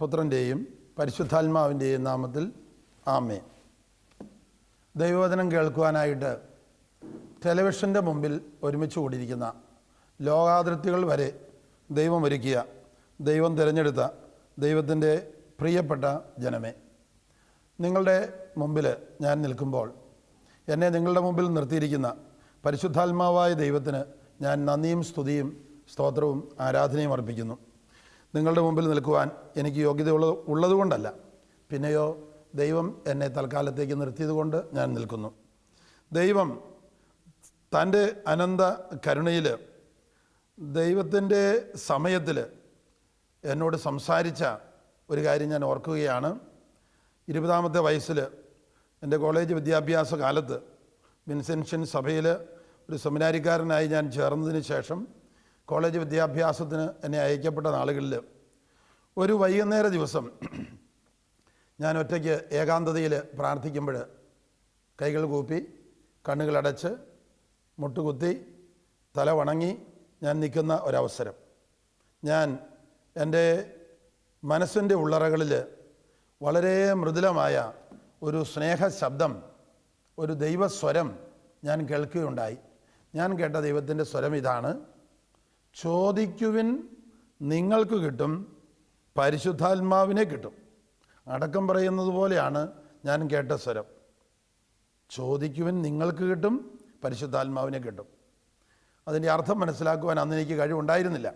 പുത്രന്റെയും പരിശുദ്ധാത്മാവിന്റെയും നാമത്തിൽ ആമേ ദൈവവചനം കേൾക്കുവാനായിട്ട് ടെലിവിഷന്റെ മുമ്പിൽ ഒരുമിച്ച് കൂടിയിരിക്കുന്ന ലോകാതിർത്തികൾ വരെ ദൈവം ഒരുക്കിയ ദൈവം തിരഞ്ഞെടുത്ത ദൈവത്തിന്റെ പ്രിയപ്പെട്ട ജനമേ. നിങ്ങളുടെ മുമ്പിൽ ഞാൻ നിൽക്കുമ്പോൾ എന്നെ നിങ്ങളുടെ മുമ്പിൽ നിർത്തിയിരിക്കുന്ന പരിശുദ്ധാത്മാവായ ദൈവത്തിന് ഞാൻ നന്ദിയും സ്തുതിയും സ്തോത്രവും ആരാധനയും അർപ്പിക്കുന്നു. നിങ്ങളുടെ മുമ്പിൽ നിൽക്കുവാൻ എനിക്ക് യോഗ്യത ഉള്ളത് ഉള്ളതുകൊണ്ടല്ല. പിന്നെയോ ദൈവം എന്നെ തൽക്കാലത്തേക്ക് നിർത്തിയതുകൊണ്ട് ഞാൻ നിൽക്കുന്നു. ദൈവം തന്റെ അനന്ത കരുണയിൽ ദൈവത്തിന്റെ സമയത്തിൽ എന്നോട് സംസാരിച്ച ഒരു കാര്യം ഞാൻ ഓർക്കുകയാണ്. ഇരുപതാമത്തെ വയസ്സിൽ എന്റെ കോളേജ് വിദ്യാഭ്യാസ കാലത്ത് വിൻസെൻഷൻ സഭയിൽ ഒരു സെമിനാരിക്കാരനായി ഞാൻ ചേർന്നതിന് ശേഷം കോളേജ് വിദ്യാഭ്യാസത്തിന് എന്നെ അയക്കപ്പെട്ട നാളുകളിൽ ഒരു വൈകുന്നേര ദിവസം ഞാൻ ഒറ്റയ്ക്ക് ഏകാന്തതയിൽ പ്രാർത്ഥിക്കുമ്പോൾ കൈകൾ കൂപ്പി കണ്ണുകളടച്ച് മുട്ടുകുത്തി തല വണങ്ങി ഞാൻ നിൽക്കുന്ന ഒരവസരം. ഞാൻ എന്റെ മനസ്സിന്റെ ഉള്ളറകളിൽ വളരെ മൃദുലമായ ഒരു സ്നേഹ ശബ്ദം ഒരു ദൈവസ്വരം ഞാൻ കേൾക്കുകയുണ്ടായി. ഞാൻ കേട്ട ദൈവത്തിന്റെ സ്വരം ഇതാണ്. ചോദിക്കുവിൻ നിങ്ങൾക്ക് കിട്ടും പരിശുദ്ധാത്മാവിനെ കിട്ടും. അടക്കം പറയുന്നത് പോലെയാണ് ഞാൻ കേട്ട സ്വരം. ചോദിക്കുവിൻ നിങ്ങൾക്ക് കിട്ടും പരിശുദ്ധാത്മാവിനെ കിട്ടും. അതിന്റെ അർത്ഥം മനസ്സിലാക്കുവാൻ അന്ന് എനിക്ക് കഴിവുണ്ടായിരുന്നില്ല.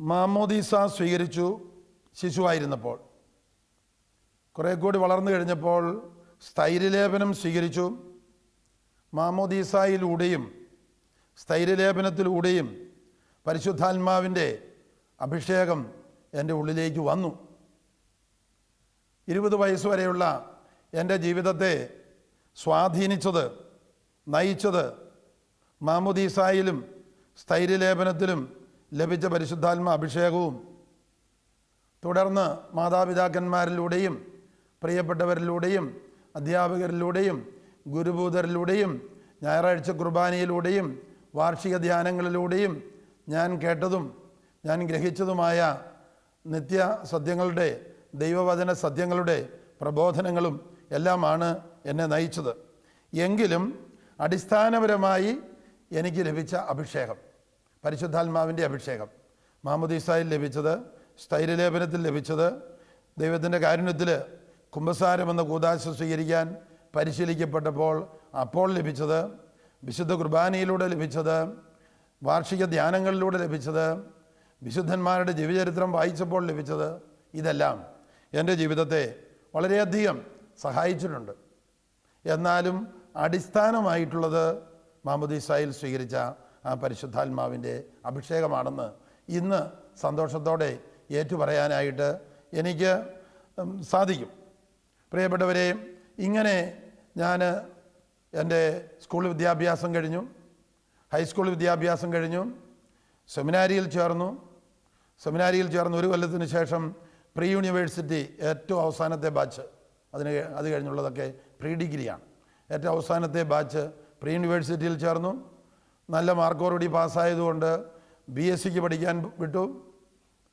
മാമോദീസ സ്വീകരിച്ചു ശിശുവായിരുന്നപ്പോൾ. കുറേ കൂടി വളർന്നു കഴിഞ്ഞപ്പോൾ സ്ഥൈര്യലേപനം സ്വീകരിച്ചു. മാമോദീസായിലൂടെയും സ്ഥൈര്യലേപനത്തിലൂടെയും പരിശുദ്ധാത്മാവിന്റെ അഭിഷേകം എന്റെ ഉള്ളിലേക്ക് വന്നു. ഇരുപത് വയസ്സ് വരെയുള്ള എന്റെ ജീവിതത്തെ സ്വാധീനിച്ചത് നയിച്ചത് മാമുദീസായിലും സ്ഥൈര്യലേപനത്തിലും ലഭിച്ച പരിശുദ്ധാത്മ അഭിഷേകവും തുടർന്ന് മാതാപിതാക്കന്മാരിലൂടെയും പ്രിയപ്പെട്ടവരിലൂടെയും അധ്യാപകരിലൂടെയും ഗുരുഭൂതരിലൂടെയും ഞായറാഴ്ച കുർബാനയിലൂടെയും വാർഷിക ധ്യാനങ്ങളിലൂടെയും ഞാൻ കേട്ടതും ഞാൻ ഗ്രഹിച്ചതുമായ നിത്യ സത്യങ്ങളുടെ ദൈവവചന സത്യങ്ങളുടെ പ്രബോധനങ്ങളും എല്ലാമാണ് എന്നെ നയിച്ചത്. എങ്കിലും അടിസ്ഥാനപരമായി എനിക്ക് ലഭിച്ച അഭിഷേകം പരിശുദ്ധാത്മാവിന്റെ അഭിഷേകം മാമുദീസായിൽ ലഭിച്ചത് സ്ഥൈര്യലേപനത്തിൽ ലഭിച്ചത് ദൈവത്തിന്റെ കാരുണ്യത്തിൽ കുംഭസാരം എന്ന കൂതാശ സ്വീകരിക്കാൻ പരിശീലിക്കപ്പെട്ടപ്പോൾ അപ്പോൾ ലഭിച്ചത് വിശുദ്ധ കുർബാനയിലൂടെ ലഭിച്ചത് വാർഷിക ധ്യാനങ്ങളിലൂടെ ലഭിച്ചത് വിശുദ്ധന്മാരുടെ ജീവചരിത്രം വായിച്ചപ്പോൾ ലഭിച്ചത് ഇതെല്ലാം എന്റെ ജീവിതത്തെ വളരെയധികം സഹായിച്ചിട്ടുണ്ട്. എന്നാലും അടിസ്ഥാനമായിട്ടുള്ളത് മാമുദീസായിൽ സ്വീകരിച്ച ആ പരിശുദ്ധാത്മാവിന്റെ അഭിഷേകമാണെന്ന് ഇന്ന് സന്തോഷത്തോടെ ഏറ്റുപറയാനായിട്ട് എനിക്ക് സാധിക്കും. പ്രിയപ്പെട്ടവരെ ഇങ്ങനെ ഞാൻ എന്റെ സ്കൂൾ വിദ്യാഭ്യാസം കഴിഞ്ഞു ഹൈസ്കൂൾ വിദ്യാഭ്യാസം കഴിഞ്ഞു സെമിനാരിയിൽ ചേർന്നു. സെമിനാരിയിൽ ചേർന്ന് ഒരു കൊല്ലത്തിന് ശേഷം പ്രീ യൂണിവേഴ്സിറ്റി ഏറ്റവും അവസാനത്തെ ബാച്ച്. അതിന് അത് കഴിഞ്ഞുള്ളതൊക്കെ പ്രീ ഡിഗ്രിയാണ് ഏറ്റവും അവസാനത്തെ ബാച്ച് പ്രീ യൂണിവേഴ്സിറ്റിയിൽ ചേർന്നു. നല്ല മാർക്കോടുകൂടി പാസ്സായതുകൊണ്ട് ബി എസ് സിക്ക് പഠിക്കാൻ വിട്ടു.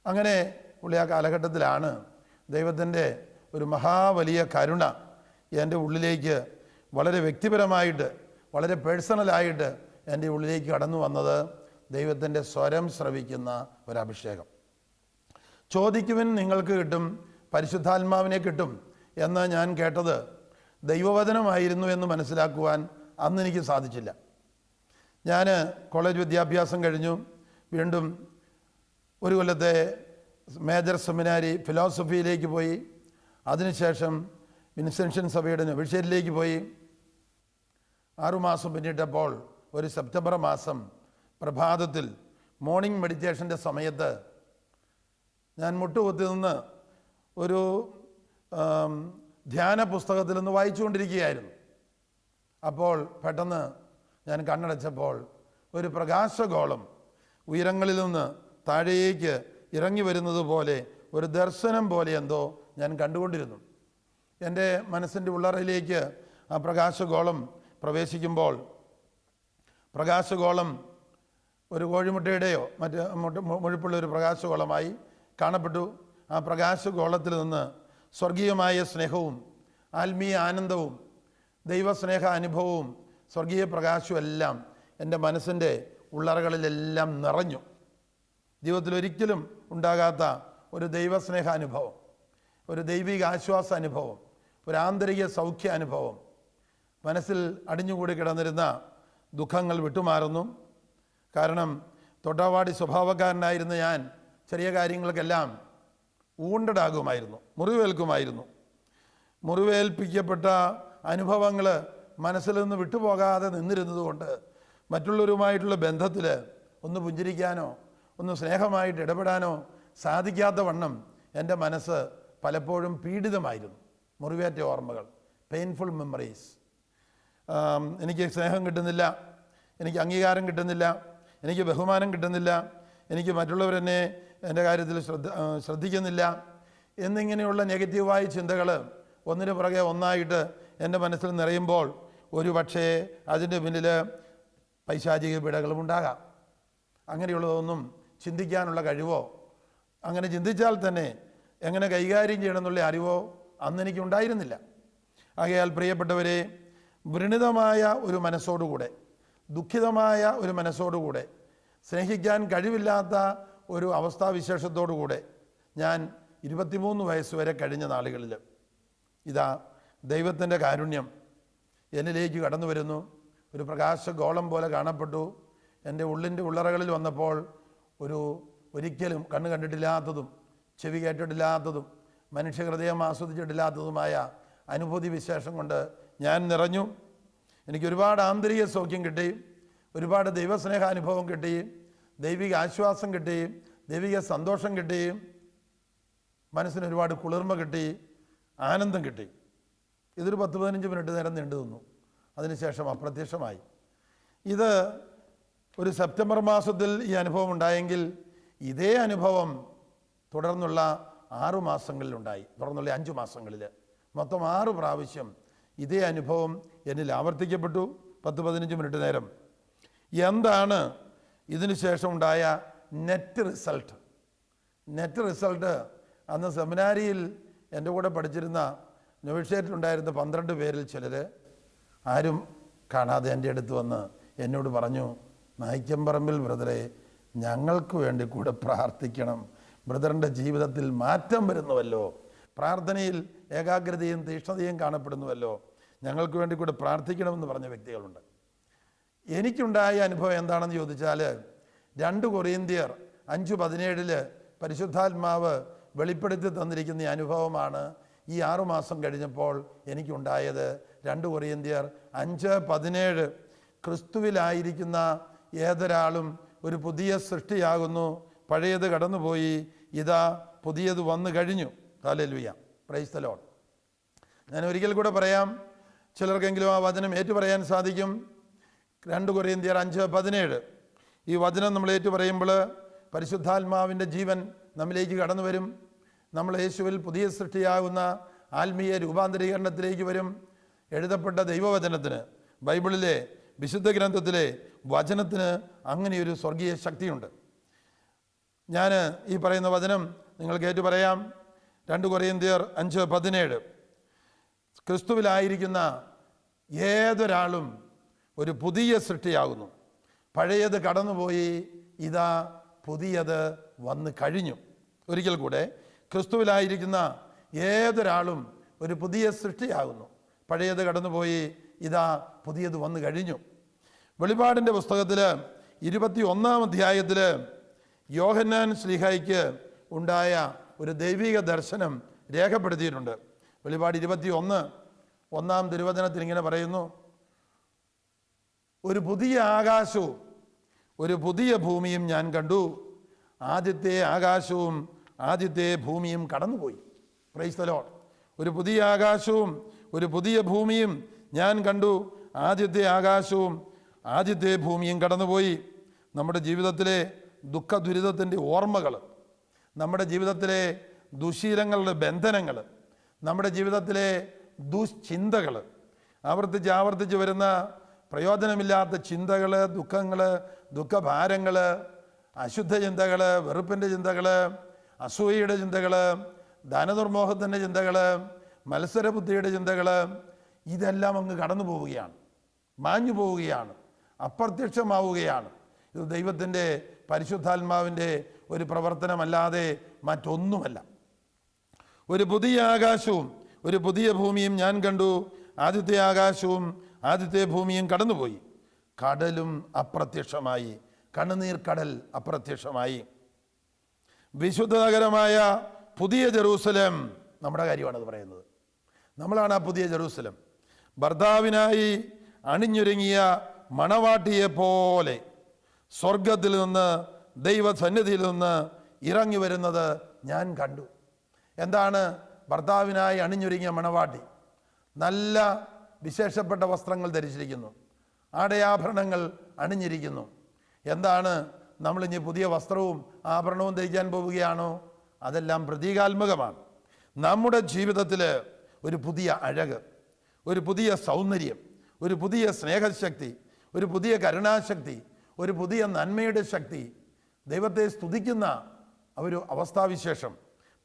അങ്ങനെ ഉള്ള ആ കാലഘട്ടത്തിലാണ് ദൈവത്തിന്റെ ഒരു മഹാവലിയ കരുണ എന്റെ ഉള്ളിലേക്ക് വളരെ വ്യക്തിപരമായിട്ട് വളരെ പേഴ്സണലായിട്ട് എന്റെ ഉള്ളിലേക്ക് കടന്നു വന്നത് ദൈവത്തിന്റെ സ്വരം ശ്രവിക്കുന്ന ഒരഭിഷേകം. ചോദിക്കുവൻ നിങ്ങൾക്ക് കിട്ടും പരിശുദ്ധാത്മാവിനെ കിട്ടും എന്ന് ഞാൻ കേട്ടത് ദൈവവചനമായിരുന്നു എന്ന് മനസ്സിലാക്കുവാൻ അന്ന് എനിക്ക് സാധിച്ചില്ല. ഞാൻ കോളേജ് വിദ്യാഭ്യാസം കഴിഞ്ഞു. വീണ്ടും ഒരു കൊല്ലത്തെ മേജർ സെമിനാരി ഫിലോസഫിയിലേക്ക് പോയി. അതിനുശേഷം വിൻസെൻഷൻ സഭയുടെ നവിഷയിലേക്ക് പോയി. ആറുമാസം പിന്നിട്ടപ്പോൾ ഒരു സെപ്റ്റംബർ മാസം പ്രഭാതത്തിൽ മോർണിംഗ് മെഡിറ്റേഷന്റെ സമയത്ത് ഞാൻ മുട്ടുകുത്തി നിന്ന് ഒരു ധ്യാന പുസ്തകത്തിൽ നിന്ന് വായിച്ചുകൊണ്ടിരിക്കുകയായിരുന്നു. അപ്പോൾ പെട്ടെന്ന് ഞാൻ കണ്ണടച്ചപ്പോൾ ഒരു പ്രകാശഗോളം ഉയരങ്ങളിൽ നിന്ന് താഴേക്ക് ഇറങ്ങി വരുന്നത് പോലെ ഒരു ദർശനം പോലെ എന്തോ ഞാൻ കണ്ടുകൊണ്ടിരുന്നു. എന്റെ മനസ്സിന്റെ ഉള്ളറയിലേക്ക് ആ പ്രകാശഗോളം പ്രവേശിക്കുമ്പോൾ പ്രകാശഗോളം ഒരു കോഴിമുട്ടയുടെയോ മറ്റ് മുഴുപ്പുള്ള ഒരു പ്രകാശഗോളമായി കാണപ്പെട്ടു. ആ പ്രകാശഗോളത്തിൽ നിന്ന് സ്വർഗീയമായ സ്നേഹവും ആത്മീയ ആനന്ദവും ദൈവസ്നേഹ അനുഭവവും സ്വർഗീയ പ്രകാശവും എല്ലാം എന്റെ മനസ്സിന്റെ ഉള്ളറകളിലെല്ലാം നിറഞ്ഞു. ജീവിതത്തിൽ ഒരിക്കലും ഉണ്ടാകാത്ത ഒരു ദൈവസ്നേഹ അനുഭവം ഒരു ദൈവിക ആശ്വാസ അനുഭവം ഒരു ആന്തരിക സൗഖ്യ അനുഭവം മനസ്സിൽ അടിഞ്ഞുകൂടി കിടന്നിരുന്ന ദുഃഖങ്ങൾ വിട്ടുമാറുന്നു. കാരണം തൊട്ടാവാടി സ്വഭാവക്കാരനായിരുന്ന ഞാൻ ചെറിയ കാര്യങ്ങൾക്കെല്ലാം ഊണ്ടടാകുമായിരുന്നു മുറിവേൽക്കുമായിരുന്നു. മുറിവേൽപ്പിക്കപ്പെട്ട അനുഭവങ്ങൾ മനസ്സിൽ നിന്ന് വിട്ടുപോകാതെ നിന്നിരുന്നതുകൊണ്ട് മറ്റുള്ളവരുമായിട്ടുള്ള ബന്ധത്തിൽ ഒന്ന് പുഞ്ചിരിക്കാനോ ഒന്ന് സ്നേഹമായിട്ട് ഇടപെടാനോ സാധിക്കാത്ത വണ്ണം എന്റെ മനസ്സ് പലപ്പോഴും പീഡിതമായിരുന്നു. മുറിവേറ്റ ഓർമ്മകൾ പെയിൻഫുൾ മെമ്മറീസ് എനിക്ക് സ്നേഹം കിട്ടുന്നില്ല എനിക്ക് അംഗീകാരം കിട്ടുന്നില്ല എനിക്ക് ബഹുമാനം കിട്ടുന്നില്ല എനിക്ക് മറ്റുള്ളവരെന്നെ എന്റെ കാര്യത്തിൽ ശ്രദ്ധ ശ്രദ്ധിക്കുന്നില്ല എന്നിങ്ങനെയുള്ള നെഗറ്റീവായ ചിന്തകൾ ഒന്നിന് പുറകെ ഒന്നായിട്ട് എന്റെ മനസ്സിൽ നിറയുമ്പോൾ ഒരു പക്ഷേ അതിന്റെ പിന്നിൽ പൈശാചിക പീഡകളും ഉണ്ടാകാം. അങ്ങനെയുള്ളതൊന്നും ചിന്തിക്കാനുള്ള കഴിവോ? അങ്ങനെ ചിന്തിച്ചാൽ തന്നെ എങ്ങനെ കൈകാര്യം ചെയ്യണമെന്നുള്ള അറിവോ അന്ന് എനിക്ക് ഉണ്ടായിരുന്നില്ല. ആകയാൽ പ്രിയപ്പെട്ടവരെ വൃണിതമായ ഒരു മനസ്സോടുകൂടെ ദുഃഖിതമായ ഒരു മനസ്സോടുകൂടെ സ്നേഹിക്കാൻ കഴിവില്ലാത്ത ഒരു അവസ്ഥാവിശേഷത്തോടുകൂടെ ഞാൻ ഇരുപത്തിമൂന്ന് വയസ്സ് വരെ കഴിഞ്ഞ നാളുകളിൽ ഇതാ ദൈവത്തിന്റെ കാരുണ്യം എന്നിലേക്ക് കടന്നു വരുന്നു. ഒരു പ്രകാശ ഗോളം പോലെ കാണപ്പെട്ടു. എന്റെ ഉള്ളിന്റെ ഉള്ളറകളിൽ വന്നപ്പോൾ ഒരു ഒരിക്കലും കണ്ണ് കണ്ടിട്ടില്ലാത്തതും ചെവി കേട്ടിട്ടില്ലാത്തതും മനുഷ്യഹൃദയം ആസ്വദിച്ചിട്ടില്ലാത്തതുമായ അനുഭൂതി വിശേഷം കൊണ്ട് ഞാൻ നിറഞ്ഞു. എനിക്ക് ഒരുപാട് ആന്തരിക സൗഖ്യം കിട്ടി. ഒരുപാട് ദൈവസ്നേഹാനുഭവം കിട്ടി. ദൈവിക ആശ്വാസം കിട്ടി. ദൈവിക സന്തോഷം കിട്ടി. മനസ്സിന് ഒരുപാട് കുളിർമ കിട്ടി. ആനന്ദം കിട്ടി. ഇതൊരു പത്ത് പതിനഞ്ച് മിനിറ്റ് നേരം നീണ്ടു നിന്നു. അതിനുശേഷം അപ്രത്യക്ഷമായി. ഇത് ഒരു സെപ്റ്റംബർ മാസത്തിൽ ഈ അനുഭവം ഉണ്ടായെങ്കിൽ ഇതേ അനുഭവം തുടർന്നുള്ള ആറു മാസങ്ങളിലുണ്ടായി. തുടർന്നുള്ള അഞ്ചു മാസങ്ങളിൽ. മൊത്തം ആറ് പ്രാവശ്യം ഇതേ അനുഭവം എന്നിൽ ആവർത്തിക്കപ്പെട്ടു. പത്ത് പതിനഞ്ച് മിനിറ്റ് നേരം. എന്താണ് ഇതിനു ശേഷം ഉണ്ടായ നെറ്റ് റിസൾട്ട് നെറ്റ് റിസൾട്ട് അന്ന് സെമിനാരിയിൽ എന്റെ കൂടെ പഠിച്ചിരുന്ന നെവിഷേറ്റിലുണ്ടായിരുന്ന പന്ത്രണ്ട് പേരിൽ ചിലർ ആരും കാണാതെ എന്റെ അടുത്ത് വന്ന് എന്നോട് പറഞ്ഞു നായിക്കമ്പറമ്പിൽ ബ്രദറെ ഞങ്ങൾക്ക് വേണ്ടി കൂടെ പ്രാർത്ഥിക്കണം. ബ്രദറിന്റെ ജീവിതത്തിൽ മാറ്റം വരുന്നുവല്ലോ. പ്രാർത്ഥനയിൽ ഏകാഗ്രതയും തീഷ്ണതയും കാണപ്പെടുന്നുവല്ലോ. ഞങ്ങൾക്ക് വേണ്ടി കൂടെ പ്രാർത്ഥിക്കണമെന്ന് പറഞ്ഞ വ്യക്തികളുണ്ട്. എനിക്കുണ്ടായ അനുഭവം എന്താണെന്ന് ചോദിച്ചാൽ രണ്ട് കൊറിയന്തിയർ അഞ്ച് പതിനേഴിൽ പരിശുദ്ധാത്മാവ് വെളിപ്പെടുത്തി തന്നിരിക്കുന്ന അനുഭവമാണ് ഈ ആറുമാസം കഴിഞ്ഞപ്പോൾ എനിക്കുണ്ടായത്. രണ്ട് കൊറിയന്തിയർ അഞ്ച് പതിനേഴ് ക്രിസ്തുവിലായിരിക്കുന്ന ഏതൊരാളും ഒരു പുതിയ സൃഷ്ടിയാകുന്നു. പഴയത് കടന്നുപോയി ഇതാ പുതിയത് വന്നു കഴിഞ്ഞു. ഹാലലുയ പ്രൈസ് തലോൺ ഞാൻ ഒരിക്കൽ കൂടെ പറയാം. ചിലർക്കെങ്കിലും ആ വചനം ഏറ്റുപറയാൻ സാധിക്കും. രണ്ട് കൊറിയന്തിയർ അഞ്ച് പതിനേഴ്. ഈ വചനം നമ്മൾ ഏറ്റുപറയുമ്പോൾ പരിശുദ്ധാത്മാവിന്റെ ജീവൻ നമ്മിലേക്ക് കടന്നു വരും. നമ്മൾ യേശുവിൽ പുതിയ സൃഷ്ടിയാകുന്ന ആത്മീയ രൂപാന്തരീകരണത്തിലേക്ക് വരും. എഴുതപ്പെട്ട ദൈവവചനത്തിന് ബൈബിളിലെ വിശുദ്ധ ഗ്രന്ഥത്തിലെ വചനത്തിന് അങ്ങനെയൊരു സ്വർഗീയ ശക്തിയുണ്ട്. ഞാൻ ഈ പറയുന്ന വചനം നിങ്ങൾക്ക് ഏറ്റു പറയാം രണ്ട് കൊറിയന്തിയർ അഞ്ച് പതിനേഴ്. ക്രിസ്തുവിലായിരിക്കുന്ന ഏതൊരാളും ഒരു പുതിയ സൃഷ്ടിയാകുന്നു. പഴയത് കടന്നുപോയി ഇതാ പുതിയത് വന്നു കഴിഞ്ഞു. ഒരിക്കൽ കൂടെ ക്രിസ്തുവിലായിരിക്കുന്ന ഏതൊരാളും ഒരു പുതിയ സൃഷ്ടിയാകുന്നു. പഴയത് കടന്നുപോയി ഇതാ പുതിയത് വന്നു കഴിഞ്ഞു. വെളിപാടിന്റെ പുസ്തകത്തിൽ ഇരുപത്തി ഒന്നാം അധ്യായത്തിൽ യോഹന്നാൻ ശ്ലീഹായിക്ക് ഉണ്ടായ ഒരു ദൈവിക ദർശനം രേഖപ്പെടുത്തിയിട്ടുണ്ട്. വെളിപാട് ഇരുപത്തി ഒന്ന് ഒന്നാം തിരുവചനത്തിൽ ഇങ്ങനെ പറയുന്നു ഒരു പുതിയ ആകാശവും ഒരു പുതിയ ഭൂമിയും ഞാൻ കണ്ടു. ആദ്യത്തെ ആകാശവും ആദ്യത്തെ ഭൂമിയും കടന്നുപോയി. പ്രൈസ്തലോ ഒരു പുതിയ ആകാശവും ഒരു പുതിയ ഭൂമിയും ഞാൻ കണ്ടു. ആദ്യത്തെ ആകാശവും ആദ്യത്തെ ഭൂമിയും കടന്നുപോയി. നമ്മുടെ ജീവിതത്തിലെ ദുഃഖ ദുരിതത്തിന്റെ ഓർമ്മകൾ നമ്മുടെ ജീവിതത്തിലെ ദുശീലങ്ങളുടെ ബന്ധനങ്ങൾ നമ്മുടെ ജീവിതത്തിലെ ദുശ്ചിന്തകൾ ആവർത്തിച്ച് ആവർത്തിച്ച് വരുന്ന പ്രയോജനമില്ലാത്ത ചിന്തകൾ ദുഃഖങ്ങൾ ദുഃഖഭാരങ്ങൾ അശുദ്ധ ചിന്തകൾ വെറുപ്പിന്റെ ചിന്തകൾ അസൂയയുടെ ചിന്തകൾ ധനദുർമോഹത്തിന്റെ ചിന്തകൾ മത്സരബുദ്ധിയുടെ ചിന്തകൾ ഇതെല്ലാം അങ്ങ് കടന്നു പോവുകയാണ് മാഞ്ഞു പോവുകയാണ് അപ്രത്യക്ഷമാവുകയാണ്. ഇത് ദൈവത്തിന്റെ പരിശുദ്ധാത്മാവിന്റെ ഒരു പ്രവർത്തനമല്ലാതെ മറ്റൊന്നുമല്ല. ഒരു പുതിയ ആകാശവും ഒരു പുതിയ ഭൂമിയും ഞാൻ കണ്ടു. ആദ്യത്തെ ആകാശവും ആദ്യത്തെ ഭൂമിയും കടന്നുപോയി. കടലും അപ്രത്യക്ഷമായി. കണ്ണുനീർ കടൽ അപ്രത്യക്ഷമായി. വിശുദ്ധ നഗരമായ പുതിയ ജെറൂസലം നമ്മുടെ കാര്യമാണത് പറയുന്നത്. നമ്മളാണ് ആ പുതിയ ജെറൂസലം. ഭർത്താവിനായി അണിഞ്ഞൊരുങ്ങിയ മണവാട്ടിയെ പോലെ സ്വർഗത്തിൽ നിന്ന് ദൈവസന്നിധിയിൽ നിന്ന് ഇറങ്ങി വരുന്നത് ഞാൻ കണ്ടു. എന്താണ്? ഭർത്താവിനായി അണിഞ്ഞൊരുങ്ങിയ മണവാട്ടി നല്ല വിശേഷപ്പെട്ട വസ്ത്രങ്ങൾ ധരിച്ചിരിക്കുന്നു. ആടയാഭരണങ്ങൾ അണിഞ്ഞിരിക്കുന്നു. എന്താണ്? നമ്മളിനി പുതിയ വസ്ത്രവും ആഭരണവും ധരിക്കാൻ പോവുകയാണോ? അതെല്ലാം പ്രതീകാത്മകമാണ്. നമ്മുടെ ജീവിതത്തിൽ ഒരു പുതിയ അഴക് ഒരു പുതിയ സൗന്ദര്യം ഒരു പുതിയ സ്നേഹശക്തി ഒരു പുതിയ കരുണാശക്തി ഒരു പുതിയ നന്മയുടെ ശക്തി ദൈവത്തെ സ്തുതിക്കുന്ന ഒരു അവസ്ഥാവിശേഷം.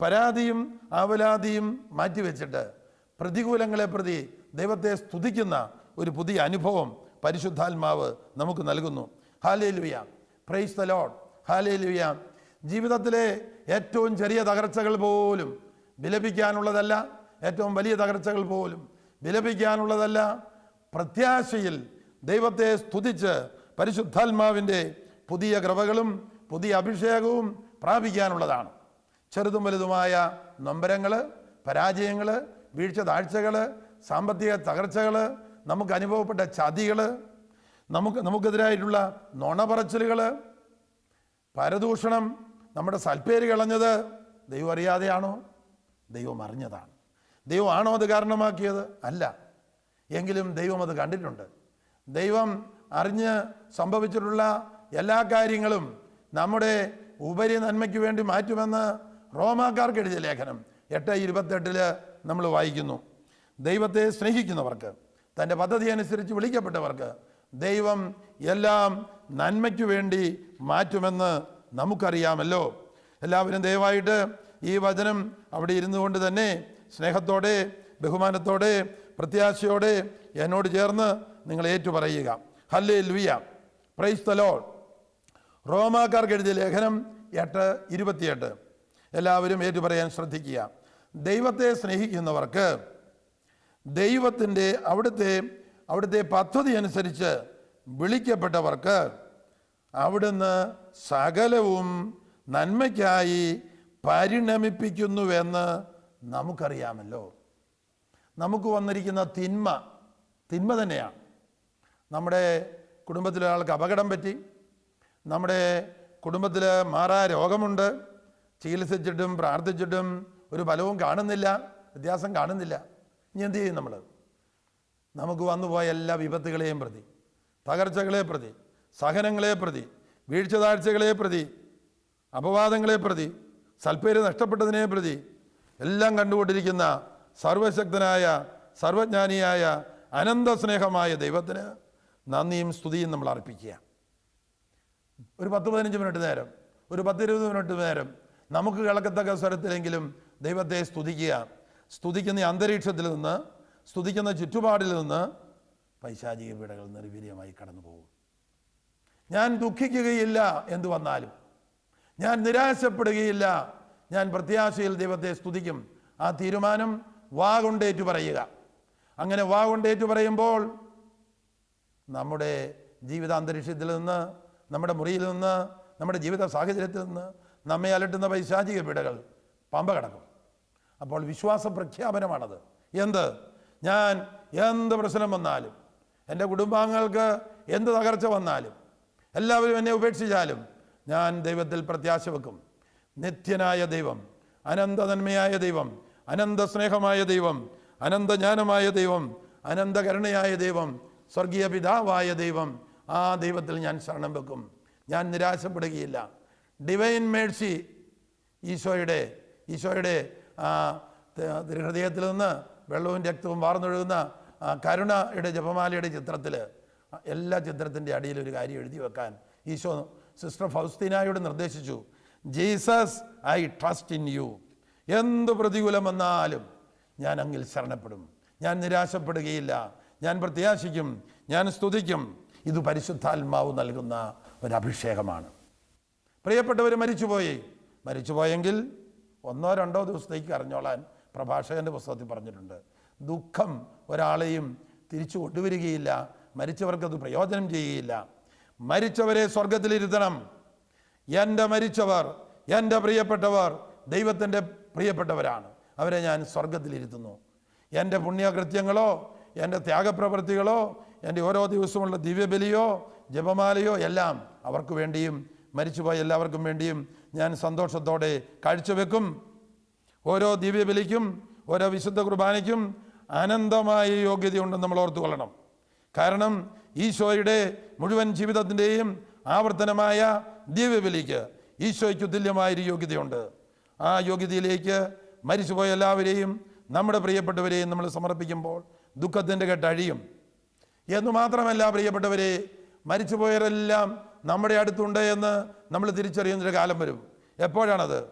പരാതിയും ആവലാതിയും മാറ്റിവെച്ചിട്ട് പ്രതികൂലങ്ങളെ പ്രതി ദൈവത്തെ സ്തുതിക്കുന്ന ഒരു പുതിയ അനുഭവം പരിശുദ്ധാത്മാവ് നമുക്ക് നൽകുന്നു. ഹാലേ ലുയ പ്രൈസ് ദ ലോഡ് ഹാലേ ലുയ ജീവിതത്തിലെ ഏറ്റവും ചെറിയ തകർച്ചകൾ പോലും വിലപിക്കാനുള്ളതല്ല ഏറ്റവും വലിയ തകർച്ചകൾ പോലും വിലപിക്കാനുള്ളതല്ല. പ്രത്യാശയിൽ ദൈവത്തെ സ്തുതിച്ച് പരിശുദ്ധാത്മാവിന്റെ പുതിയ കൃപകളും പുതിയ അഭിഷേകവും പ്രാപിക്കാനുള്ളതാണ്. ചെറുതും വലുതുമായ നൊമ്പരങ്ങൾ പരാജയങ്ങൾ വീഴ്ച താഴ്ചകൾ സാമ്പത്തിക തകർച്ചകൾ നമുക്ക് അനുഭവപ്പെട്ട ചതികൾ നമുക്ക് നമുക്കെതിരായിട്ടുള്ള നുണപറച്ചിലുകൾ പരദൂഷണം നമ്മുടെ സൽപ്പേര് കളഞ്ഞത് ദൈവം അറിയാതെയാണോ? ദൈവം അറിഞ്ഞതാണ്. ദൈവമാണോ അത് കാരണമാക്കിയത്? അല്ല. എങ്കിലും ദൈവം അത് കണ്ടിട്ടുണ്ട്. ദൈവം അറിഞ്ഞ് സംഭവിച്ചിട്ടുള്ള എല്ലാ കാര്യങ്ങളും നമ്മുടെ ഉപരി നന്മയ്ക്ക് വേണ്ടി മാറ്റുമെന്ന് റോമാക്കാർക്ക് എഴുതിയ ലേഖനം. എട്ട് ഇരുപത്തെട്ടിൽ നമ്മൾ വായിക്കുന്നു. ദൈവത്തെ സ്നേഹിക്കുന്നവർക്ക് തന്റെ പദ്ധതി അനുസരിച്ച് വിളിക്കപ്പെട്ടവർക്ക് ദൈവം എല്ലാം നന്മയ്ക്ക് വേണ്ടി മാറ്റുമെന്ന് നമുക്കറിയാമല്ലോ. എല്ലാവരും ദയവായിട്ട് ഈ വചനം അവിടെ ഇരുന്നു കൊണ്ട് തന്നെ സ്നേഹത്തോടെ ബഹുമാനത്തോടെ പ്രത്യാശയോടെ എന്നോട് ചേർന്ന് നിങ്ങൾ ഏറ്റുപറയുക. ഹല്ലേ ലുയ പ്രൈസ് ദ ലോഡ് റോമാക്കാർക്ക് എഴുതിയ ലേഖനം എട്ട് ഇരുപത്തിയെട്ട്. എല്ലാവരും ഏറ്റുപറയാൻ ശ്രദ്ധിക്കുക. ദൈവത്തെ സ്നേഹിക്കുന്നവർക്ക് ദൈവത്തിന്റെ അവിടുത്തെ അവിടുത്തെ പദ്ധതി അനുസരിച്ച് വിളിക്കപ്പെട്ടവർക്ക് അവിടുന്ന് സകലവും നന്മയ്ക്കായി പരിണമിപ്പിക്കുന്നുവെന്ന് നമുക്കറിയാമല്ലോ. നമുക്ക് വന്നിരിക്കുന്ന തിന്മ തിന്മ തന്നെയാണ്. നമ്മുടെ കുടുംബത്തിലൊരാൾക്ക് അപകടം പറ്റി നമ്മുടെ കുടുംബത്തിൽ മാറാ രോഗമുണ്ട്. ചികിത്സിച്ചിട്ടും പ്രാർത്ഥിച്ചിട്ടും ഒരു ഫലവും കാണുന്നില്ല. വ്യത്യാസം കാണുന്നില്ല. ഇനി എന്ത് ചെയ്യും നമ്മൾ നമുക്ക് വന്നുപോയ എല്ലാ വിപത്തുകളെയും പ്രതി. തകർച്ചകളെ പ്രതി. സഹനങ്ങളെ പ്രതി. വീഴ്ച താഴ്ചകളെ പ്രതി. അപവാദങ്ങളെ പ്രതി. സൽപ്പേര് നഷ്ടപ്പെട്ടതിനെ പ്രതി. എല്ലാം കണ്ടുകൊണ്ടിരിക്കുന്ന സർവശക്തനായ സർവജ്ഞാനിയായ അനന്തസ്നേഹമായ ദൈവത്തിന് നന്ദിയും സ്തുതിയും നമ്മൾ അർപ്പിക്കുക ഒരു പത്ത് പതിനഞ്ച് മിനിറ്റ് നേരം ഒരു പത്തിരുപത് മിനിറ്റ് നേരം. നമുക്ക് കിളക്കത്തക്ക സ്വരത്തിലെങ്കിലും ദൈവത്തെ സ്തുതിക്കുക. സ്തുതിക്കുന്ന അന്തരീക്ഷത്തിൽ നിന്ന് സ്തുതിക്കുന്ന ചുറ്റുപാടിൽ നിന്ന് പൈശാചിക പീഡകൾ നിർവീര്യമായി കടന്നു പോകും. ഞാൻ ദുഃഖിക്കുകയില്ല എന്തു വന്നാലും. ഞാൻ നിരാശപ്പെടുകയില്ല. ഞാൻ പ്രത്യാശയിൽ ദൈവത്തെ സ്തുതിക്കും. ആ തീരുമാനം വാ കൊണ്ടേറ്റു പറയുക. അങ്ങനെ വാ കൊണ്ടേറ്റു പറയുമ്പോൾ നമ്മുടെ ജീവിത അന്തരീക്ഷത്തിൽ നിന്ന് നമ്മുടെ മുറിയിൽ നിന്ന് നമ്മുടെ ജീവിത സാഹചര്യത്തിൽ നിന്ന് നമ്മെ അലട്ടുന്ന പൈശാചിക പീഡകൾ പമ്പ കിടക്കും. അപ്പോൾ വിശ്വാസ പ്രഖ്യാപനമാണത്. എന്ത്? ഞാൻ എന്ത് പ്രശ്നം വന്നാലും എന്റെ കുടുംബാംഗങ്ങൾക്ക് എന്ത് തകർച്ച വന്നാലും എല്ലാവരും എന്നെ ഉപേക്ഷിച്ചാലും ഞാൻ ദൈവത്തിൽ പ്രത്യാശ വെക്കും. നിത്യനായ ദൈവം അനന്ത നന്മയായ ദൈവം അനന്ത സ്നേഹമായ ദൈവം അനന്തജ്ഞാനമായ ദൈവം അനന്ത കരുണയായ ദൈവം സ്വർഗീയ പിതാവായ ദൈവം ആ ദൈവത്തിൽ ഞാൻ ശരണം വെക്കും. ഞാൻ നിരാശപ്പെടുകയില്ല. ഡിവൈൻ മേഴ്സി ഈശോയുടെ ഈശോയുടെ ഹൃദയത്തിൽ നിന്ന് വെള്ളവും രക്തവും വാർന്നൊഴുകുന്ന കരുണയുടെ ജപമാലയുടെ ചിത്രത്തിൽ എല്ലാ ചിത്രത്തിന്റെ അടിയിൽ ഒരു കാര്യം എഴുതി വെക്കാൻ ഈശോ സിസ്റ്റർ ഫൗസ്തീനായോട് നിർദ്ദേശിച്ചു. Jesus I trust in you. എന്ത് പ്രതികൂലം വന്നാലും ഞാൻ അങ്ങിൽ ശരണപ്പെടും. ഞാൻ നിരാശപ്പെടുകയില്ല. ഞാൻ പ്രത്യാശിക്കും. ഞാൻ സ്തുതിക്കും. ഇത് പരിശുദ്ധാത്മാവ് നൽകുന്ന ഒരഭിഷേകമാണ്. പ്രിയപ്പെട്ടവർ മരിച്ചുപോയി. മരിച്ചുപോയെങ്കിൽ ഒന്നോ രണ്ടോ ദിവസത്തേക്ക് അറിഞ്ഞോളാൻ പ്രഭാഷകന്റെ പുസ്തകത്തിൽ പറഞ്ഞിട്ടുണ്ട്. ദുഃഖം ഒരാളെയും തിരിച്ചു കൊണ്ടുവരികയില്ല. മരിച്ചവർക്കത് പ്രയോജനം ചെയ്യുകയില്ല. മരിച്ചവരെ സ്വർഗത്തിലിരുത്തണം എന്റെ മരിച്ചവർ എന്റെ പ്രിയപ്പെട്ടവർ ദൈവത്തിന്റെ പ്രിയപ്പെട്ടവരാണ്. അവരെ ഞാൻ സ്വർഗത്തിലിരുത്തുന്നു എന്റെ പുണ്യകൃത്യങ്ങളോ എന്റെ ത്യാഗപ്രവൃത്തികളോ എന്റെ ഓരോ ദിവസമുള്ള ദിവ്യബലിയോ ജപമാലയോ എല്ലാം അവർക്ക് വേണ്ടിയും മരിച്ചുപോയ എല്ലാവർക്കും വേണ്ടിയും ഞാൻ സന്തോഷത്തോടെ കാഴ്ചവെക്കും ഓരോ ദിവ്യബലിക്കും ഓരോ വിശുദ്ധ കുർബാനയ്ക്കും അനന്തമായ യോഗ്യതയുണ്ടെന്ന് നമ്മൾ ഓർത്തു കൊള്ളണം കാരണം ഈശോയുടെ മുഴുവൻ ജീവിതത്തിന്റെയും ആവർത്തനമായ ദിവ്യബലിക്ക് ഈശോയ്ക്ക് തുല്യമായൊരു യോഗ്യതയുണ്ട്. ആ യോഗ്യതയിലേക്ക് മരിച്ചുപോയ എല്ലാവരെയും നമ്മുടെ പ്രിയപ്പെട്ടവരെയും നമ്മൾ സമർപ്പിക്കുമ്പോൾ ദുഃഖത്തിന്റെ കെട്ടഴിയും. എന്ന് മാത്രമല്ല പ്രിയപ്പെട്ടവരെ മരിച്ചുപോയവരെല്ലാം നമ്മുടെ അടുത്തുണ്ട് എന്ന് നമ്മൾ തിരിച്ചറിയുന്നൊരു കാലം വരും. എപ്പോഴാണത്?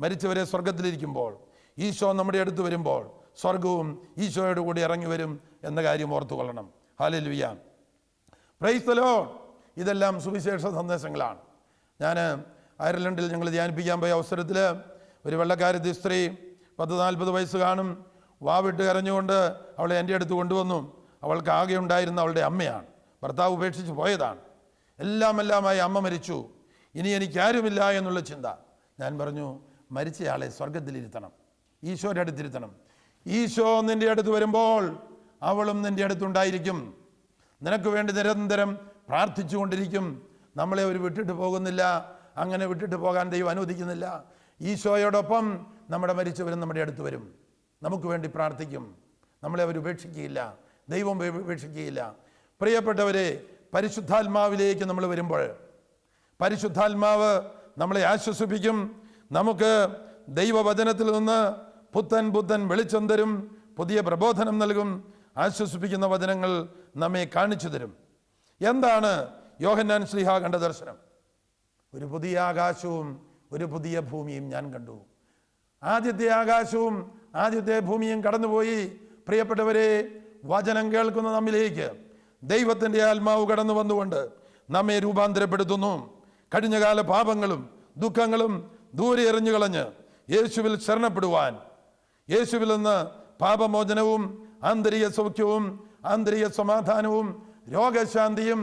മരിച്ചവരെ സ്വർഗത്തിലിരിക്കുമ്പോൾ ഈശോ നമ്മുടെ അടുത്ത് വരുമ്പോൾ സ്വർഗവും ഈശോയോട് കൂടി ഇറങ്ങി വരും എന്ന കാര്യം ഓർത്തുകൊള്ളണം. ഹാലലുയ്യ പ്രൈസ്തലോ ഇതെല്ലാം സുവിശേഷ സന്ദേശങ്ങളാണ്. ഞാൻ അയർലൻഡിൽ ഞങ്ങൾ ധ്യാനിപ്പിക്കാൻ പോയ അവസരത്തിൽ ഒരു വെള്ളക്കാരത്തി സ്ത്രീ പത്ത് നാൽപ്പത് വയസ്സ് കാണും വാവിട്ട് കരഞ്ഞുകൊണ്ട് അവളെ എന്റെ അടുത്ത് കൊണ്ടുവന്നു. അവൾക്ക് ആകെ ഉണ്ടായിരുന്ന അവളുടെ അമ്മയാണ്. ഭർത്താവ് ഉപേക്ഷിച്ച് പോയതാണ്. എല്ലാം എല്ലാമായി അമ്മ മരിച്ചു. ഇനി എനിക്കാരുമില്ല എന്നുള്ള ചിന്ത. ഞാൻ പറഞ്ഞു മരിച്ചയാളെ സ്വർഗത്തിലിരുത്തണം ഈശോയുടെ അടുത്തിരുത്തണം ഈശോ നിന്റെ അടുത്ത് വരുമ്പോൾ അവളും നിന്റെ അടുത്തുണ്ടായിരിക്കും. നിനക്ക് വേണ്ടി നിരന്തരം പ്രാർത്ഥിച്ചുകൊണ്ടിരിക്കും. നമ്മളെ അവർ വിട്ടിട്ട് പോകുന്നില്ല. അങ്ങനെ വിട്ടിട്ട് പോകാൻ ദൈവം അനുവദിക്കുന്നില്ല. ഈശോയോടൊപ്പം നമ്മുടെ മരിച്ചവരും നമ്മുടെ അടുത്ത് വരും. നമുക്ക് വേണ്ടി പ്രാർത്ഥിക്കും. നമ്മളെ അവർ ഉപേക്ഷിക്കുകയില്ല. ദൈവം ഉപേ- ഉപേക്ഷിക്കുകയില്ല. പ്രിയപ്പെട്ടവരെ പരിശുദ്ധാത്മാവിലേക്ക് നമ്മൾ വരുമ്പോൾ പരിശുദ്ധാത്മാവ് നമ്മളെ ആശ്വസിപ്പിക്കും. നമുക്ക് ദൈവവചനത്തിൽ നിന്ന് പുത്തൻ പുത്തൻ വെളിച്ചം തരും പുതിയ പ്രബോധനം നൽകും ആശ്വസിപ്പിക്കുന്ന വചനങ്ങൾ നമ്മെ കാണിച്ചു തരും. എന്താണ് യോഹന്നാൻ ശ്രീഹ കണ്ട ദർശനം? ഒരു പുതിയ ആകാശവും ഒരു പുതിയ ഭൂമിയും ഞാൻ കണ്ടു. ആദ്യത്തെ ആകാശവും ആദ്യത്തെ ഭൂമിയും കടന്നുപോയി. പ്രിയപ്പെട്ടവരെ വചനം കേൾക്കുന്ന നമ്മിലേക്ക് ദൈവത്തിന്റെ ആത്മാവ് കടന്നു വന്നുകൊണ്ട് നമ്മെ രൂപാന്തരപ്പെടുത്തുന്നു. കഴിഞ്ഞകാല പാപങ്ങളും ദുഃഖങ്ങളും ദൂരെ എറിഞ്ഞു കളഞ്ഞ് യേശുവിൽ ശരണപ്പെടുവാൻ. യേശുവിൽ നിന്ന് പാപമോചനവും ആന്തരിക സൗഖ്യവും ആന്തരിക സമാധാനവും രോഗശാന്തിയും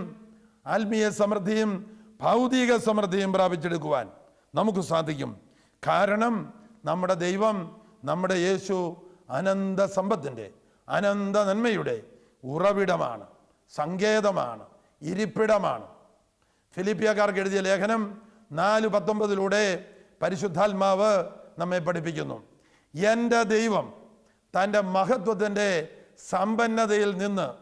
ആത്മീയ സമൃദ്ധിയും ഭൗതിക സമൃദ്ധിയും പ്രാപിച്ചെടുക്കുവാൻ നമുക്ക് സാധിക്കും. കാരണം നമ്മുടെ ദൈവം നമ്മുടെ യേശു അനന്ത സമ്പത്തിന്റെ അനന്ത നന്മയുടെ ഉറവിടമാണ് സങ്കേതമാണ് ഇരിപ്പിടമാണ്. ഫിലിപ്പിയക്കാർക്ക് എഴുതിയ ലേഖനം നാല് പത്തൊമ്പതിലൂടെ പരിശുദ്ധാത്മാവ് നമ്മെ പഠിപ്പിക്കുന്നു. എന്റെ ദൈവം തന്റെ മഹത്വത്തിന്റെ സമ്പന്നതയിൽ നിന്ന്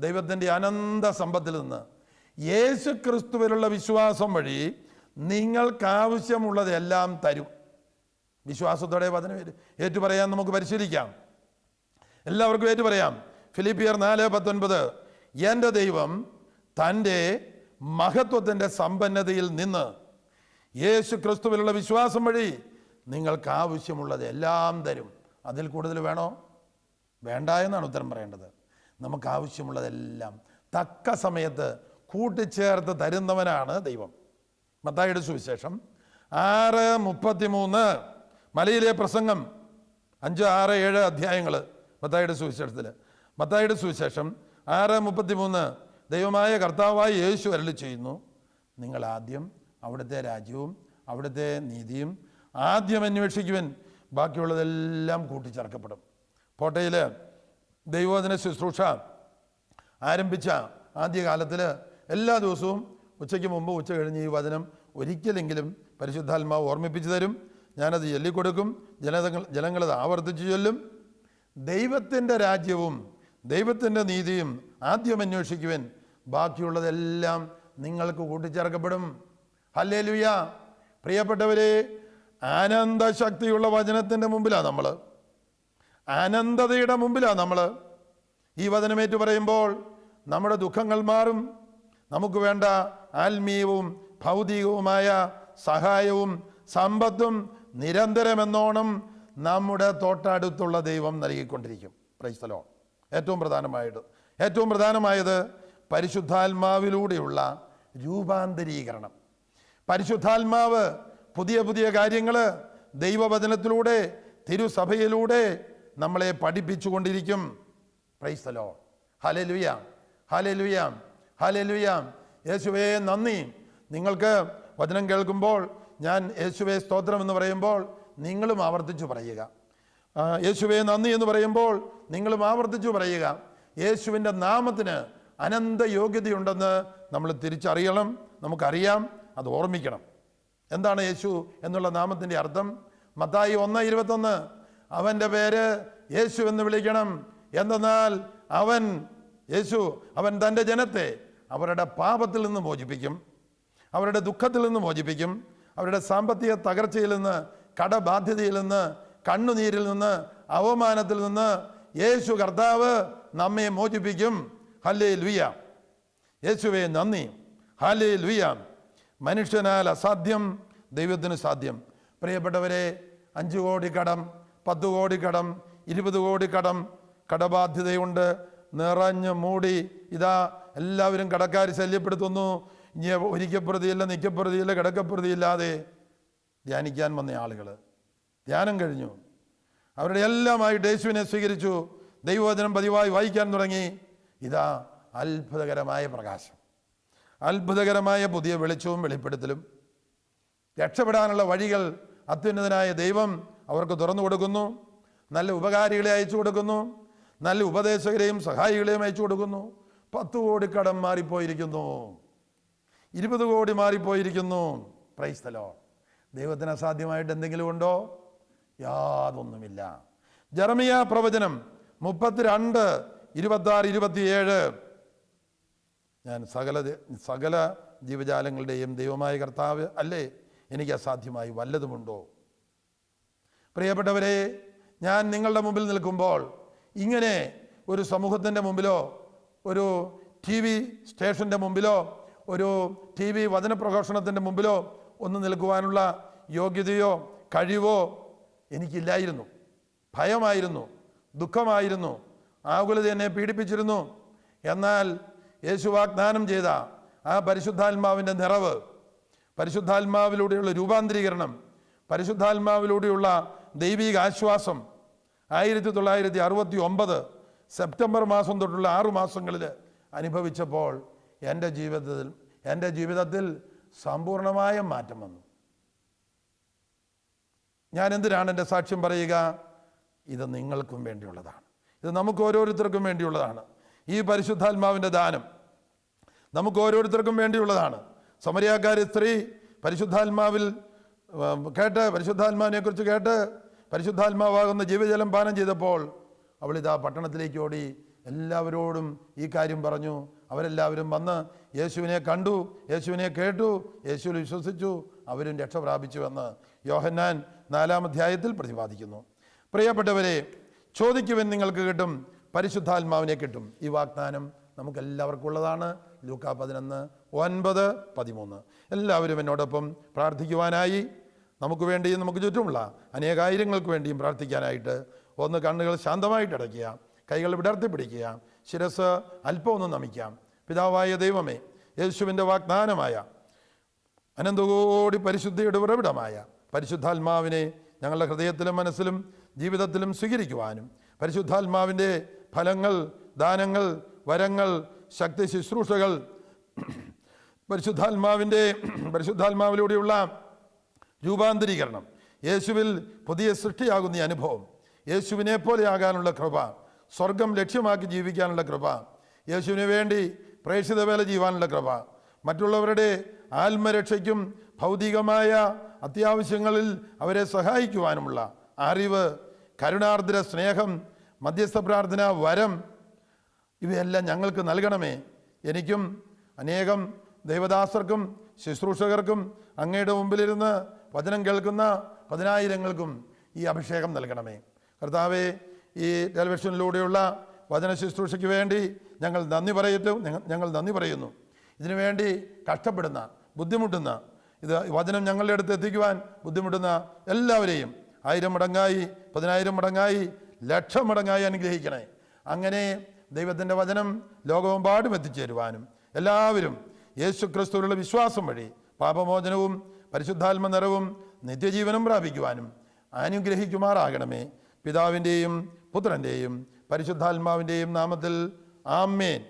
ദൈവത്തിന്റെ അനന്ത സമ്പത്തിൽ നിന്ന് യേശു ക്രിസ്തുവിലുള്ള വിശ്വാസം വഴി നിങ്ങൾക്കാവശ്യമുള്ളതെല്ലാം തരും. വിശ്വാസത്തോടെ വചനം ഏറ്റ് പറയാൻ നമുക്ക് പരിശീലിക്കാം. എല്ലാവർക്കും ഏറ്റു പറയാം. ഫിലിപ്പിയർ നാല് പത്തൊൻപത്. എന്റെ ദൈവം തന്റെ മഹത്വത്തിന്റെ സമ്പന്നതയിൽ നിന്ന് യേശു ക്രിസ്തുവിലുള്ള വിശ്വാസം വഴി നിങ്ങൾക്ക് ആവശ്യമുള്ളത് എല്ലാം തരും. അതിൽ കൂടുതൽ വേണോ? വേണ്ട എന്നാണ് ഉത്തരം പറയേണ്ടത്. നമുക്ക് ആവശ്യമുള്ളതെല്ലാം തക്ക സമയത്ത് കൂട്ടിച്ചേർത്ത് തരുന്നവനാണ് ദൈവം. മത്തായിയുടെ സുവിശേഷം ആറ് മുപ്പത്തിമൂന്ന്. മലയിലെ പ്രസംഗം അഞ്ച് ആറ് ഏഴ് അധ്യായങ്ങൾ മത്തായിയുടെ സുവിശേഷത്തിൽ മത്തായിയുടെ സുവിശേഷം ആറ് മുപ്പത്തിമൂന്ന്. ദൈവമായ കർത്താവായ യേശു അരളി ചെയ്യുന്നു. നിങ്ങൾ ആദ്യം അവിടുത്തെ രാജ്യവും അവിടുത്തെ നീതിയും ആദ്യം അന്വേഷിക്കുവൻ. ബാക്കിയുള്ളതെല്ലാം കൂട്ടിച്ചേർക്കപ്പെടും. കോട്ടയിൽ ദൈവോധന ശുശ്രൂഷ ആരംഭിച്ച ആദ്യകാലത്തിൽ എല്ലാ ദിവസവും ഉച്ചയ്ക്ക് മുമ്പ് ഉച്ച കഴിഞ്ഞ് ഈ വചനം ഒരിക്കലെങ്കിലും പരിശുദ്ധാത്മാവ് ഓർമ്മിപ്പിച്ചു തരും. ഞാനത് ചൊല്ലിക്കൊടുക്കും. ജനതകൾ ജനങ്ങളത് ആവർത്തിച്ചു ചൊല്ലും. ദൈവത്തിന്റെ രാജ്യവും ദൈവത്തിന്റെ നീതിയും ആദ്യം അന്വേഷിക്കുവൻ. ബാക്കിയുള്ളതെല്ലാം നിങ്ങൾക്ക് കൂട്ടിച്ചേർക്കപ്പെടും. ഹല്ലേ ലുയ പ്രിയപ്പെട്ടവരെ ആനന്ദശക്തിയുള്ള വചനത്തിന്റെ മുമ്പിലാണ് നമ്മൾ ആനന്ദതയുടെ മുമ്പിലാണ് നമ്മൾ ഈ വചനമേറ്റു പറയുമ്പോൾ നമ്മുടെ ദുഃഖങ്ങൾ മാറും. നമുക്ക് വേണ്ട ആത്മീയവും ഭൗതികവുമായ സഹായവും സമ്പത്തും നിരന്തരമെന്നോണം നമ്മുടെ തോട്ടടുത്തുള്ള ദൈവം നൽകിക്കൊണ്ടിരിക്കും. പ്രൈസ്തലോ ഏറ്റവും പ്രധാനമായിട്ട് ഏറ്റവും പ്രധാനമായത് പരിശുദ്ധാത്മാവിലൂടെയുള്ള രൂപാന്തരീകരണം. പരിശുദ്ധാത്മാവ് പുതിയ പുതിയ കാര്യങ്ങൾ ദൈവവചനത്തിലൂടെ തിരുസഭയിലൂടെ നമ്മളെ പഠിപ്പിച്ചുകൊണ്ടിരിക്കും. പ്രൈസ്തലോ ഹലലുയാം ഹലലുയാം ഹലലുയാം യേശുവേ നന്ദി. നിങ്ങൾക്ക് വചനം കേൾക്കുമ്പോൾ ഞാൻ യേശുവേ സ്തോത്രം എന്ന് പറയുമ്പോൾ നിങ്ങളും ആവർത്തിച്ചു പറയുക. യേശുവെ നന്ദി എന്ന് പറയുമ്പോൾ നിങ്ങളും ആവർത്തിച്ചു പറയുക. യേശുവിന്റെ നാമത്തിന് അനന്ത യോഗ്യതയുണ്ടെന്ന് നമ്മൾ തിരിച്ചറിയണം നമുക്കറിയാം അത് ഓർമ്മിക്കണം. എന്താണ് യേശു എന്നുള്ള നാമത്തിന്റെ അർത്ഥം? മത്തായി ഒന്ന് ഇരുപത്തൊന്ന് അവന്റെ പേര് യേശു എന്ന് വിളിക്കണം. എന്തെന്നാൽ അവൻ യേശു അവൻ തന്റെ ജനത്തെ അവരുടെ പാപത്തിൽ നിന്ന് മോചിപ്പിക്കും അവരുടെ ദുഃഖത്തിൽ നിന്ന് മോചിപ്പിക്കും അവരുടെ സാമ്പത്തിക തകർച്ചയിൽ നിന്ന് കടബാധ്യതയിൽ നിന്ന് കണ്ണുനീരിൽ നിന്ന് അവമാനത്തിൽ നിന്ന് യേശു കർത്താവ് നമ്മെ മോചിപ്പിക്കും. ഹല്ലേ ലുയ യേശുവെ നന്ദി. ഹല്ലേ ലുയ മനുഷ്യനാൽ അസാധ്യം ദൈവത്തിന് സാധ്യം. പ്രിയപ്പെട്ടവരെ അഞ്ച് കോടി കടം പത്ത് കോടി കടം ഇരുപത് കോടി കടം കടബാധ്യതയുണ്ട്. നിറഞ്ഞ് മൂടി ഇതാ എല്ലാവരും കടക്കാർ ശല്യപ്പെടുത്തുന്നു. ഇനി ഒരിക്കപ്രതിയില്ല നിൽക്കപ്രതിയില്ല കിടക്കപ്രതിയില്ലാതെ ധ്യാനിക്കാൻ വന്ന ആളുകൾ ധ്യാനം കഴിഞ്ഞു. അവരുടെ എല്ലാമായി യേശുവിനെ സ്വീകരിച്ചു. ദൈവവചനം പതിവായി വായിക്കാൻ തുടങ്ങി. ഇതാ അത്ഭുതകരമായ പ്രകാശം. അത്ഭുതകരമായ പുതിയ വെളിച്ചവും വെളിപ്പെടുത്തലും. രക്ഷപ്പെടാനുള്ള വഴികൾ അത്യുന്നതനായ ദൈവം അവർക്ക് തുറന്നു കൊടുക്കുന്നു. നല്ല ഉപകാരികളെ അയച്ചു കൊടുക്കുന്നു. നല്ല ഉപദേശകരെയും സഹായികളെയും അയച്ചു കൊടുക്കുന്നു. പത്ത് കോടി കടം മാറിപ്പോയിരിക്കുന്നു. ഇരുപത് കോടി മാറിപ്പോയിരിക്കുന്നു. പ്രൈസ്തലോ ദൈവത്തിന് അസാധ്യമായിട്ട് എന്തെങ്കിലും ഉണ്ടോ? യാതൊന്നുമില്ല. ജർമിയ പ്രവചനം മുപ്പത്തിരണ്ട് ഇരുപത്തി ആറ് ഇരുപത്തിയേഴ്. ഞാൻ സകല സകല ജീവജാലങ്ങളുടെയും ദൈവമായ കർത്താവ് അല്ലേ? എനിക്ക് അസാധ്യമായി വല്ലതുമുണ്ടോ? പ്രിയപ്പെട്ടവരെ ഞാൻ നിങ്ങളുടെ മുമ്പിൽ നിൽക്കുമ്പോൾ ഇങ്ങനെ ഒരു സമൂഹത്തിന്റെ മുമ്പിലോ ഒരു ടി വി സ്റ്റേഷന്റെ മുമ്പിലോ ഒരു ടി വി വചനപ്രഘോഷണത്തിന്റെ മുമ്പിലോ ഒന്ന് നിൽക്കുവാനുള്ള യോഗ്യതയോ കഴിവോ എനിക്കില്ലായിരുന്നു. ഭയമായിരുന്നു. ദുഃഖമായിരുന്നു. ആകുലത എന്നെ പീഡിപ്പിച്ചിരുന്നു. എന്നാൽ യേശു വാഗ്ദാനം ചെയ്ത ആ പരിശുദ്ധാത്മാവിന്റെ നിറവ് പരിശുദ്ധാത്മാവിലൂടെയുള്ള രൂപാന്തരീകരണം പരിശുദ്ധാത്മാവിലൂടെയുള്ള ദൈവിക ആശ്വാസം ആയിരത്തി തൊള്ളായിരത്തി അറുപത്തി ഒമ്പത് സെപ്റ്റംബർ മാസം തൊട്ടുള്ള ആറു മാസങ്ങളിൽ അനുഭവിച്ചപ്പോൾ എന്റെ ജീവിതത്തിൽ എന്റെ ജീവിതത്തിൽ സമ്പൂർണമായ മാറ്റം വന്നു. ഞാൻ എന്തിനാണ് എന്റെ സാക്ഷ്യം പറയുക? ഇത് നിങ്ങൾക്കും വേണ്ടിയുള്ളതാണ്. ഇത് നമുക്ക് ഓരോരുത്തർക്കും വേണ്ടിയുള്ളതാണ്. ഈ പരിശുദ്ധാത്മാവിന്റെ ദാനം നമുക്ക് ഓരോരുത്തർക്കും വേണ്ടിയുള്ളതാണ്. സമരിയാക്കാരി സ്ത്രീ പരിശുദ്ധാത്മാവിൽ കേട്ട് പരിശുദ്ധാത്മാവിനെ കുറിച്ച് കേട്ട് പരിശുദ്ധാത്മാവാകുന്ന ജീവജലം പാനം ചെയ്തപ്പോൾ അവൾ ഇതാ പട്ടണത്തിലേക്ക് ഓടി എല്ലാവരോടും ഈ കാര്യം പറഞ്ഞു. അവരെല്ലാവരും വന്ന് യേശുവിനെ കണ്ടു യേശുവിനെ കേട്ടു യേശുവിൽ വിശ്വസിച്ചു അവരും രക്ഷ പ്രാപിച്ചുവെന്ന് യോഹന്നാൻ നാലാം അധ്യായത്തിൽ പ്രതിപാദിക്കുന്നു. പ്രിയപ്പെട്ടവരെ ചോദിക്കുവൻ നിങ്ങൾക്ക് കിട്ടും പരിശുദ്ധാത്മാവിനെ കിട്ടും. ഈ വാഗ്ദാനം നമുക്കെല്ലാവർക്കും ഉള്ളതാണ് ലൂക്ക പതിനൊന്ന് ഒൻപത് പതിമൂന്ന്. എല്ലാവരും എന്നോടൊപ്പം പ്രാർത്ഥിക്കുവാനായി നമുക്ക് വേണ്ടിയും നമുക്ക് ചുറ്റുമുള്ള അനേകായിരങ്ങൾക്ക് വേണ്ടിയും പ്രാർത്ഥിക്കാനായിട്ട് ഒന്ന് കണ്ണുകൾ ശാന്തമായിട്ട് അടയ്ക്കുക കൈകൾ വിടർത്തി പിടിക്കുക ശിരസ് അല്പം ഒന്ന് നമിക്കാം. പിതാവായ ദൈവമേ യേശുവിന്റെ വാഗ്ദാനമായ അനന്തകോടി പരിശുദ്ധിയുടെ ഉറവിടമായ പരിശുദ്ധാത്മാവിനെ ഞങ്ങളുടെ ഹൃദയത്തിലും മനസ്സിലും ജീവിതത്തിലും സ്വീകരിക്കുവാനും പരിശുദ്ധാത്മാവിന്റെ ഫലങ്ങൾ ദാനങ്ങൾ വരങ്ങൾ ശക്തി ശുശ്രൂഷകൾ പരിശുദ്ധാത്മാവിന്റെ പരിശുദ്ധാത്മാവിലൂടെയുള്ള രൂപാന്തരീകരണം യേശുവിൽ പുതിയ സൃഷ്ടിയാകുന്ന അനുഭവം യേശുവിനെ പോലെയാകാനുള്ള കൃപ സ്വർഗം ലക്ഷ്യമാക്കി ജീവിക്കാനുള്ള കൃപ യേശുവിന് വേണ്ടി പ്രേക്ഷിത വേല ചെയ്യുവാനുള്ള കൃപ മറ്റുള്ളവരുടെ ആത്മരക്ഷയ്ക്കും ഭൗതികമായ അത്യാവശ്യങ്ങളിൽ അവരെ സഹായിക്കുവാനുമുള്ള അറിവ് കരുണാർദ്ര സ്നേഹം മധ്യസ്ഥ പ്രാർത്ഥന വരം ഇവയെല്ലാം ഞങ്ങൾക്ക് നൽകണമേ. എനിക്കും അനേകം ദൈവദാസർക്കും ശുശ്രൂഷകർക്കും അങ്ങയുടെ മുമ്പിലിരുന്ന് വചനം കേൾക്കുന്ന പതിനായിരങ്ങൾക്കും ഈ അഭിഷേകം നൽകണമേ. കർത്താവെ ഈ ടെലിവിഷനിലൂടെയുള്ള വചന ശുശ്രൂഷയ്ക്ക് വേണ്ടി ഞങ്ങൾ നന്ദി പറയുന്നു ഞങ്ങൾ നന്ദി പറയുന്നു. ഇതിനുവേണ്ടി കഷ്ടപ്പെടുന്ന ബുദ്ധിമുട്ടുന്ന ഇത് വചനം ഞങ്ങളുടെ അടുത്ത് എത്തിക്കുവാൻ ബുദ്ധിമുട്ടുന്ന എല്ലാവരെയും ആയിരം മടങ്ങായി പതിനായിരം മടങ്ങായി ലക്ഷം മടങ്ങായി അനുഗ്രഹിക്കണേ. അങ്ങനെ ദൈവത്തിന്റെ വചനം ലോകമെമ്പാടും എത്തിച്ചേരുവാനും എല്ലാവരും യേശു ക്രിസ്തുവിലുള്ള വിശ്വാസം വഴി പാപമോചനവും പരിശുദ്ധാത്മ നിറവും നിത്യജീവനും പ്രാപിക്കുവാനും അനുഗ്രഹിക്കുമാറാകണമേ. പിതാവിന്റെയും പുത്രന്റെയും പരിശുദ്ധാത്മാവിന്റെയും നാമത്തിൽ ആമേൻ.